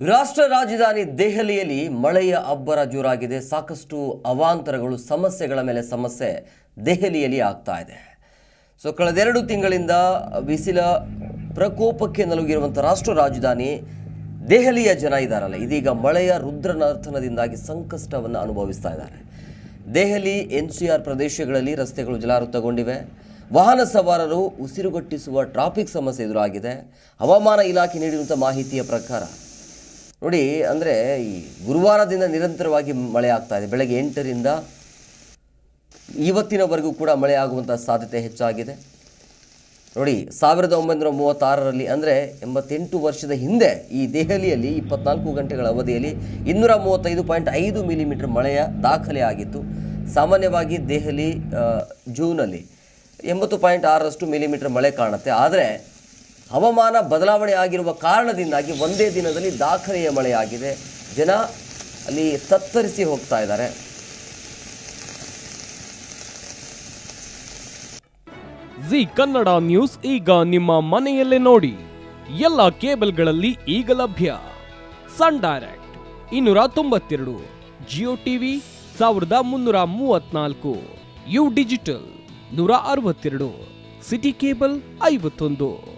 ರಾಷ್ಟ್ರ ರಾಜಧಾನಿ ದೆಹಲಿಯಲ್ಲಿ ಮಳೆಯ ಅಬ್ಬರ ಜೋರಾಗಿದೆ. ಸಾಕಷ್ಟು ಅವಾಂತರಗಳು, ಸಮಸ್ಯೆಗಳ ಮೇಲೆ ಸಮಸ್ಯೆ ದೆಹಲಿಯಲ್ಲಿ ಆಗ್ತಾ ಇದೆ. ಸೊ ಕಳೆದೆರಡು ತಿಂಗಳಿಂದ ಬಿಸಿಲ ಪ್ರಕೋಪಕ್ಕೆ ನಲುಗಿರುವಂಥ ರಾಷ್ಟ್ರ ರಾಜಧಾನಿ ದೆಹಲಿಯ ಜನ ಇದ್ದಾರಲ್ಲ, ಇದೀಗ ಮಳೆಯ ರುದ್ರನರ್ಥನದಿಂದಾಗಿ ಸಂಕಷ್ಟವನ್ನು ಅನುಭವಿಸ್ತಾ ಇದ್ದಾರೆ. ದೆಹಲಿ ಎನ್ ಸಿ ಆರ್ ಪ್ರದೇಶಗಳಲ್ಲಿ ರಸ್ತೆಗಳು ಜಲಾವೃತಗೊಂಡಿವೆ. ವಾಹನ ಸವಾರರು ಉಸಿರುಗಟ್ಟಿಸುವ ಟ್ರಾಫಿಕ್ ಸಮಸ್ಯೆ ಎದುರಾಗಿದೆ. ಹವಾಮಾನ ಇಲಾಖೆ ನೀಡಿರುವಂಥ ಮಾಹಿತಿಯ ಪ್ರಕಾರ ನೋಡಿ, ಅಂದರೆ ಈ ಗುರುವಾರದಿಂದ ನಿರಂತರವಾಗಿ ಮಳೆ ಆಗ್ತಾ ಇದೆ. ಬೆಳಗ್ಗೆ ಎಂಟರಿಂದ ಇವತ್ತಿನವರೆಗೂ ಕೂಡ ಮಳೆ ಆಗುವಂಥ ಸಾಧ್ಯತೆ ಹೆಚ್ಚಾಗಿದೆ. ನೋಡಿ, ಸಾವಿರದ ಒಂಬೈನೂರ ಮೂವತ್ತಾರರಲ್ಲಿ ಅಂದರೆ ಎಂಬತ್ತೆಂಟು ವರ್ಷದ ಹಿಂದೆ ಈ ದೆಹಲಿಯಲ್ಲಿ ಇಪ್ಪತ್ನಾಲ್ಕು ಗಂಟೆಗಳ ಅವಧಿಯಲ್ಲಿ ಇನ್ನೂರ ಮೂವತ್ತೈದು ಪಾಯಿಂಟ್ ಐದು ಮಿಲಿಮೀಟರ್ ಮಳೆಯ ದಾಖಲೆ ಆಗಿತ್ತು. ಸಾಮಾನ್ಯವಾಗಿ ದೆಹಲಿ ಜೂನಲ್ಲಿ ಎಂಬತ್ತು ಪಾಯಿಂಟ್ ಆರರಷ್ಟು ಮಿಲಿಮೀಟರ್ ಮಳೆ ಕಾಣುತ್ತೆ. ಆದರೆ ಹವಾಮಾನ ಬದಲಾವಣೆ ಆಗಿರುವ ಕಾರಣದಿಂದಾಗಿ ಒಂದೇ ದಿನದಲ್ಲಿ ದಾಖಲೆಯ ಮಳೆಯಾಗಿದೆ. ಜನ ಅಲ್ಲಿ ತತ್ತರಿಸಿ ಹೋಗ್ತಾ ಇದ್ದಾರೆ. ಜಿ ಕನ್ನಡ ನ್ಯೂಸ್ ಈಗ ನಿಮ್ಮ ಮನೆಯಲ್ಲೇ ನೋಡಿ. ಎಲ್ಲ ಕೇಬಲ್ಗಳಲ್ಲಿ ಈಗ ಲಭ್ಯ. ಸನ್ ಡೈರೆಕ್ಟ್ ಇನ್ನೂರ ತೊಂಬತ್ತೆರಡು, ಜಿಯೋ ಟಿವಿ ಸಾವಿರದ ಮುನ್ನೂರ ಮೂವತ್ನಾಲ್ಕು ಯು ಡಿಜಿಟಲ್ ನೂರ ಅರವತ್ತೆರಡು, ಸಿಟಿ ಕೇಬಲ್ ಐವತ್ತೊಂದು.